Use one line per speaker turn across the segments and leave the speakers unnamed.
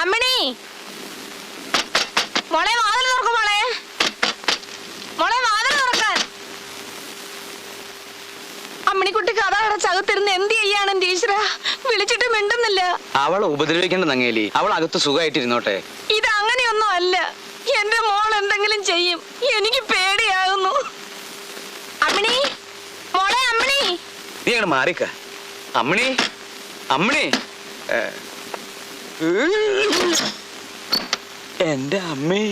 അമ്മിണി. മോളെ വാതിൽ തുറക്കും മോളെ. മോളെ വാതിൽ തുറക്കാൻ അമ്മണിക്കുട്ടി കഥ അടച്ചകത്തിരുന്ന് എന്ത് ചെയ്യാണ് എന്റെ ഈശ്വര? വിളിച്ചിട്ട് മിണ്ടുന്നില്ല.
അവളെ ഉപദ്രവിക്കേണ്ട നങ്ങേലി അവൾ അകത്ത് സുഖമായിട്ടിരുന്നോട്ടെ.
ഇത് അങ്ങനെയൊന്നും അല്ല. എന്റെ മോൾ എന്തെങ്കിലും ചെയ്യും. എനിക്ക് പേടിയാകുന്നു. അമ്മിണി. മോളെ അമ്മിണി.
നീ അങ്ങനെ മാറിക്ക. അമ്മണി. അമ്മണി. എന്റെ അമ്മേ.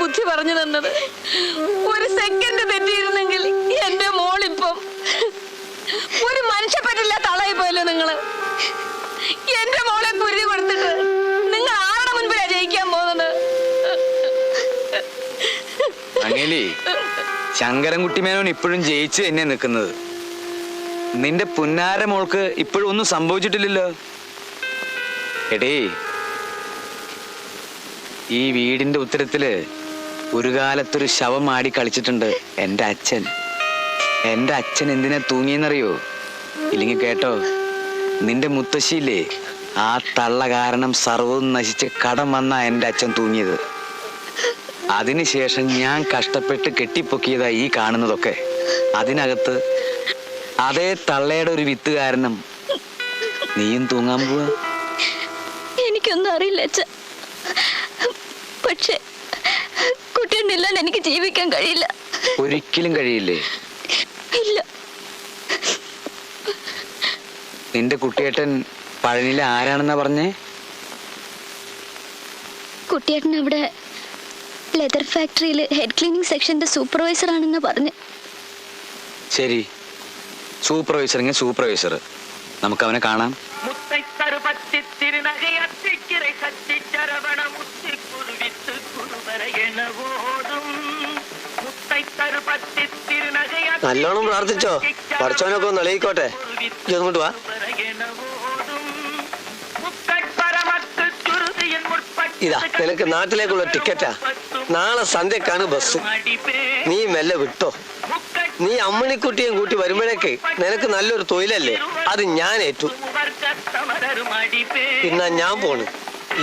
ബുദ്ധി പറഞ്ഞു ഒരു സെക്കൻഡ് തെറ്റിയിരുന്നെങ്കിൽ എന്റെ മോളിപ്പം ഒരു മനുഷ്യ പറ്റില്ല തളയി പോയല്ലോ നിങ്ങൾ. എന്റെ മോളെ കുരുതി കൊടുത്തിട്ട് നിങ്ങൾ ആരുടെ മുൻപിലാ ജയിക്കാൻ പോകുന്നത്?
അങ്ങേലി ശങ്കരൻകുട്ടി മേനോൻ ഇപ്പോഴും ജയിച്ച് തന്നെ നിൽക്കുന്നത്. നിന്റെ പുന്നാര മോൾക്ക് ഇപ്പോഴും ഒന്നും സംഭവിച്ചിട്ടില്ലല്ലോ. എടേ ഈ വീടിന്റെ ഉത്തരത്തിൽ ഒരു കാലത്തൊരു ശവം ആടി കളിച്ചിട്ടുണ്ട് എന്റെ അച്ഛൻ. എന്റെ അച്ഛൻ എന്തിനാ തൂങ്ങിയെന്നറിയോ? ഇല്ലെങ്കിൽ കേട്ടോ നിന്റെ മുത്തശ്ശിയില്ലേ ആ തള്ള കാരണം സർവവും നശിച്ച് കടം വന്ന എന്റെ അച്ഛൻ തൂങ്ങിയത്. അതിനുശേഷം ഞാൻ കഷ്ടപ്പെട്ട് കെട്ടിപ്പൊക്കിയതാ ഈ കാണുന്നതൊക്കെ. അതിനകത്ത് അതേ തള്ളയുടെ ഒരു വിത്ത് കാരണം നീയും തൂങ്ങാൻ പോവാ?
എനിക്കൊന്നും അറിയില്ല അച്ഛ. പക്ഷേ കുട്ടിയുണ്ടില്ലാണ്ട് എനിക്ക് ജീവിക്കാൻ കഴിയില്ല.
ഒരിക്കലും കഴിയില്ലേ?
ഇല്ല.
നിന്റെ കുട്ടിയേട്ടൻ പഴനിയിൽ ആരാണെന്നാ പറഞ്ഞേ?
കുട്ടിയേട്ടൻ അവിടെ ലെതർ ഫാക്ടറിയിൽ ഹെഡ് ക്ലീനിങ് സെക്ഷന്റെ സൂപ്പർവൈസർ ആണെന്ന് പറഞ്ഞു.
ശരി. സൂപ്പർവൈസർ ഇങ്ങനെ സൂപ്പർവൈസർ. നമുക്ക് അവനെ കാണാം
നല്ലോണം പ്രാർത്ഥിച്ചോ. പഠിച്ചവനൊക്കെ ഒന്ന് എളിയിക്കോട്ടെ ഇങ്ങോട്ട് വാ. ഇതാ നിനക്ക് നാട്ടിലേക്കുള്ള ടിക്കറ്റാ നാളെ സന്ധ്യക്കാണ് ബസ് നീ മെല്ലെ വിട്ടോ നീ അമ്മണിക്കുട്ടിയും കൂട്ടി വരുമ്പോഴേക്ക് നിനക്ക് നല്ലൊരു തൊഴിലല്ലേ അത് ഞാൻ ഏറ്റു പിന്നെ ഞാൻ പോണ്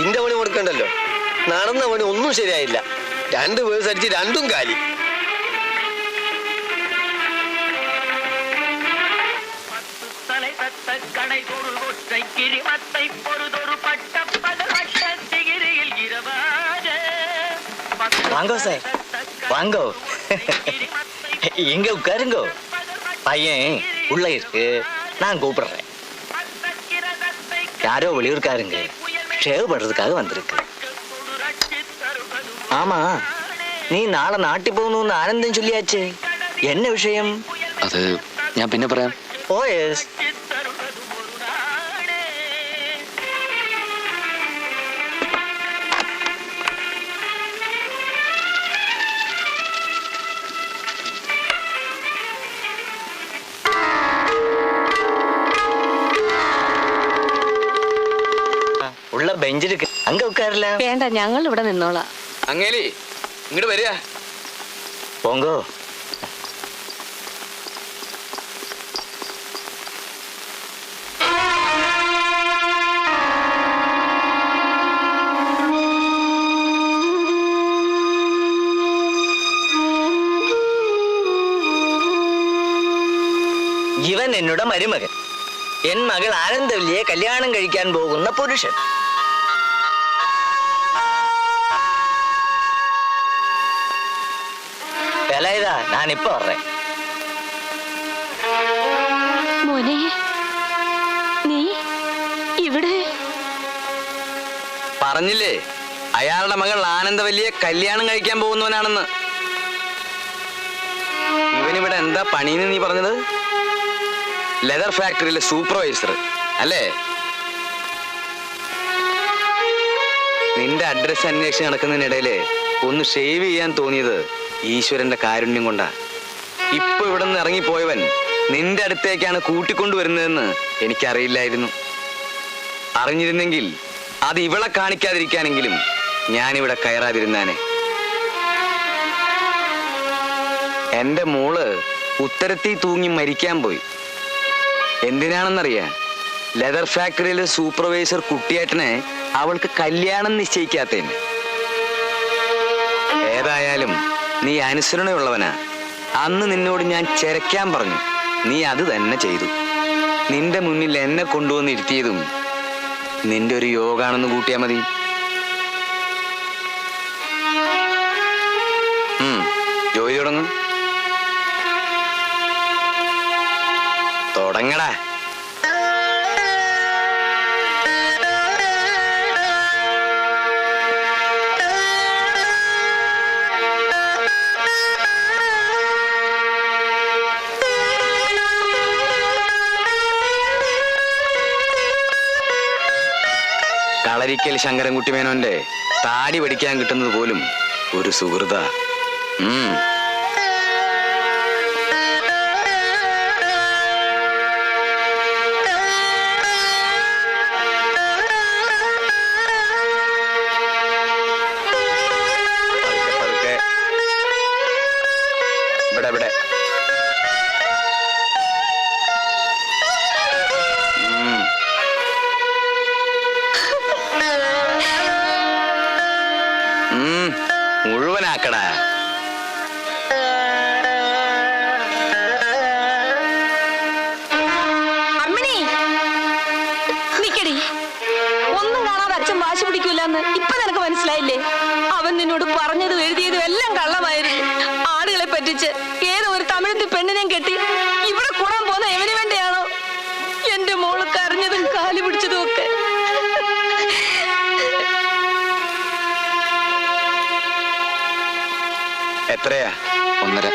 ഇന്റെ പണി കൊടുക്കണ്ടല്ലോ നടന്ന പണി ഒന്നും ശരിയായില്ല രണ്ട് പേഴ്സ് അടിച്ച് രണ്ടും കാലി
தலை தத்த கடை பொருள் ஒற்றை கிரிமத்தை பொறுதொரு
வாங்கோ சார். வாங்கோ. இங்க உட்காருங்கோ பையன் உள்ள இருக்கு நான் கூப்பிடுறேன் யாரோ வெளியூர்காருங்க ஷேவ் பண்றதுக்காக வந்திருக்கு ஆமா നീ നാളെ നാട്ടിൽ പോകുന്നു ആനന്ദം ചൊല്ലിയാച്ചേ എന്ന വിഷയം
അത് ഞാൻ പിന്നെ പറയാം
ഓ യെസ് ബെഞ്ചിൽ അങ്ങ് ഉക്കാറില്ല
വേണ്ട ഞങ്ങൾ ഇവിടെ നിന്നോളാ.
അങ്ങേലി ഇങ്ങോട്ട് വരിക.
പോങ്കോ. ഇവൻ എന്നോട് മരുമകൻ. എൻ മകൾ ആനന്ദവല്ലിയെ കല്യാണം കഴിക്കാൻ പോകുന്ന പുരുഷൻ. വില ഇതാ ഞാനിപ്പോ പറഞ്ഞേ
മോനെ നീ ഇവിടെ?
പറഞ്ഞില്ലേ അയാളുടെ മകൾ ആനന്ദവല്ലിയെ കല്യാണം കഴിക്കാൻ പോകുന്നവനാണെന്ന്. ഇവനിവിടെ എന്താ പണിന്ന് നീ പറഞ്ഞത്? ലെതർ ഫാക്ടറിയിലെ സൂപ്പർവൈസർ അല്ലേ? നിന്റെ അഡ്രസ് അന്വേഷിച്ച് നടക്കുന്നതിനിടയിൽ ഒന്ന് ഷേവ് ചെയ്യാൻ തോന്നിയത് ഈശ്വരന്റെ കാരുണ്യം കൊണ്ടാ. ഇപ്പൊ ഇവിടെ നിന്ന് ഇറങ്ങിപ്പോയവൻ നിന്റെ അടുത്തേക്കാണ് കൂട്ടിക്കൊണ്ടുവരുന്നതെന്ന് എനിക്കറിയില്ലായിരുന്നു. അറിഞ്ഞിരുന്നെങ്കിൽ അത് ഇവളെ കാണിക്കാതിരിക്കാനെങ്കിലും ഞാനിവിടെ കയറാതിരുന്നാനെ. എന്റെ മോൾ ഉത്തരത്തിൽ തൂങ്ങി മരിക്കാൻ പോയി. എന്തിനാണെന്നറിയാം? ലെതർ ഫാക്ടറിയിലെ സൂപ്പർവൈസർ കുട്ടിയേട്ടനെ അവൾക്ക് കല്യാണം നിശ്ചയിക്കാത്തതിന്. ഏതായാലും നീ അനുസരണയുള്ളവനാ. അന്ന് നിന്നോട് ഞാൻ ചെരക്കാൻ പറഞ്ഞു. നീ അത് തന്നെ ചെയ്തു. നിന്റെ മുന്നിൽ എന്നെ കൊണ്ടുവന്ന് ഇരുത്തിയതും നിന്റെ ഒരു യോഗാണെന്ന് കൂട്ടിയാൽ മതി. കളരിക്കൽ ശങ്കരൻകുട്ടി മേനോന്റെ താടി പഠിക്കാൻ കിട്ടുന്നത് പോലും ഒരു സുഹൃത മുഴുവനാക്കടാ.
ഒന്നും കാണാതെ പറഞ്ഞതും എഴുതിയതും എല്ലാം കള്ളമായിരുന്നു. ആടുകളെ പറ്റിച്ച് ഏതോ ഒരു തമിഴത്തി പെണ്ണിനെയും കെട്ടി
എത്രയാ? ഒന്നര.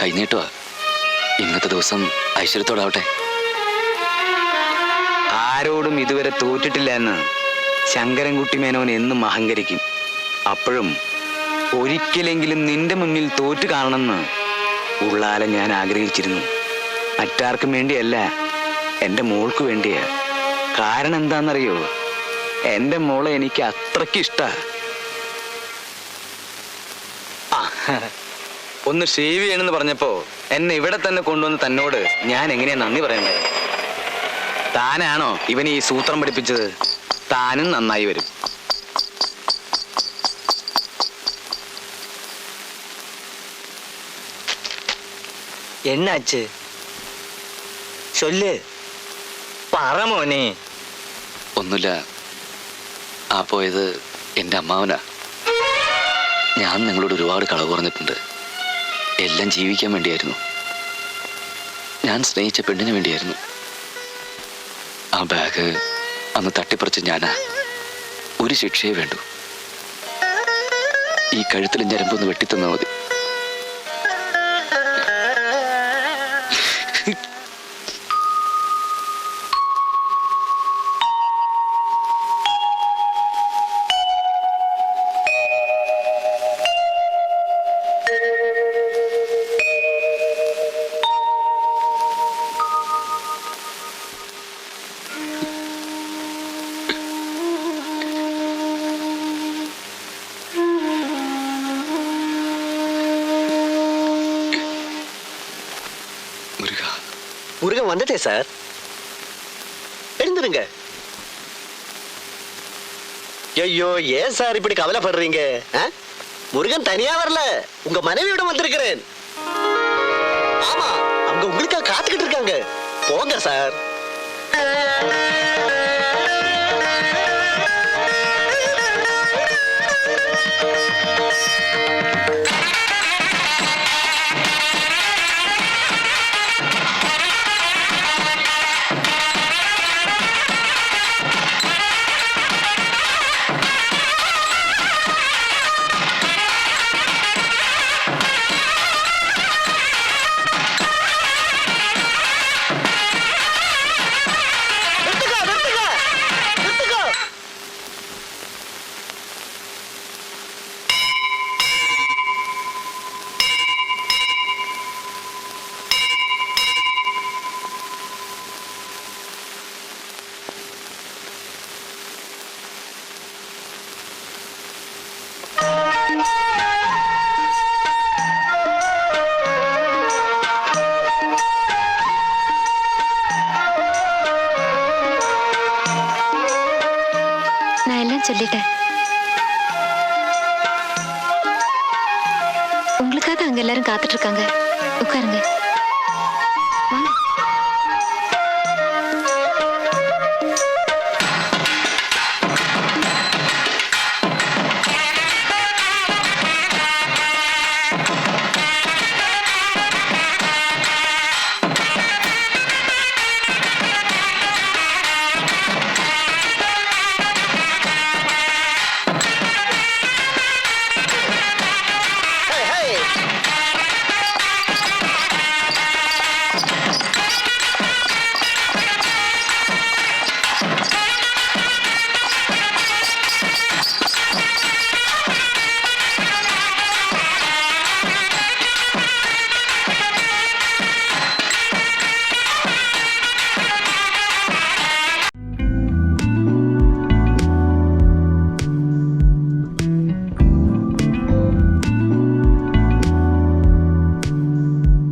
കഴിഞ്ഞിട്ടോ ഇന്നത്തെ ദിവസം ഐശ്വര്യത്തോടാവട്ടെ.
ആരോടും ഇതുവരെ തോറ്റിട്ടില്ല എന്ന് ശങ്കരൻകുട്ടി മേനോൻ എന്നും അഹങ്കരിക്കും. അപ്പോഴും ഒരിക്കലെങ്കിലും നിന്റെ മുന്നിൽ തോറ്റു കാണണമെന്ന് ഉള്ളാലെ ഞാൻ ആഗ്രഹിച്ചിരുന്നു. മറ്റാർക്കും വേണ്ടിയല്ല എന്റെ മോൾക്ക് വേണ്ടിയാ. കാരണം എന്താണെന്നറിയോ? എന്റെ മോളെ എനിക്ക് അത്രയ്ക്ക് ഇഷ്ടാ. ഒന്ന് ഷേവ് ചെയ്യണമെന്ന് പറഞ്ഞപ്പോ എന്നെ ഇവിടെ തന്നെ കൊണ്ടുവന്ന് തന്നോട് ഞാൻ എങ്ങനെയാ നന്ദി പറയുന്നത്? താനാണോ ഇവനീ ഈ സൂത്രം പഠിപ്പിച്ചത്? താനും നന്നായി വരും.
എന്നാച്ച്? ചൊല്ല്. പറ മോനെ.
ഒന്നുമില്ല. ആ പോയത് എന്റെ അമ്മാവനാ. ഞാൻ നിങ്ങളോട് ഒരുപാട് കളവ് പറഞ്ഞിട്ടുണ്ട്. എല്ലാം ജീവിക്കാൻ വേണ്ടിയായിരുന്നു. ഞാൻ സ്നേഹിച്ച പെണ്ണിന് വേണ്ടിയായിരുന്നു. ആ ബാഗ് അന്ന് തട്ടിപ്പറിച്ച് ഞാനാ. ഒരു ശിക്ഷയെ വേണ്ടു. ഈ കഴുത്തിൽ ഞരമ്പൊന്ന് വെട്ടിത്തന്നാൽ മതി.
முருகன் வந்துட்டே சார். எழுந்துருங்க ஐயோ ஏன் சார் இப்படி கவலைப்படுறீங்க? ஆ? முருகன் தனியா வரல. உங்க மனைவியோட வந்திருக்கிறேன். ஆமா அவங்க உங்களுக்காக காத்துக்கிட்டு இருக்காங்க. போங்க சார்.
உங்களுக்காக அங்க எல்லாரும் காத்துட்டு இருக்காங்க. உட்காருங்க.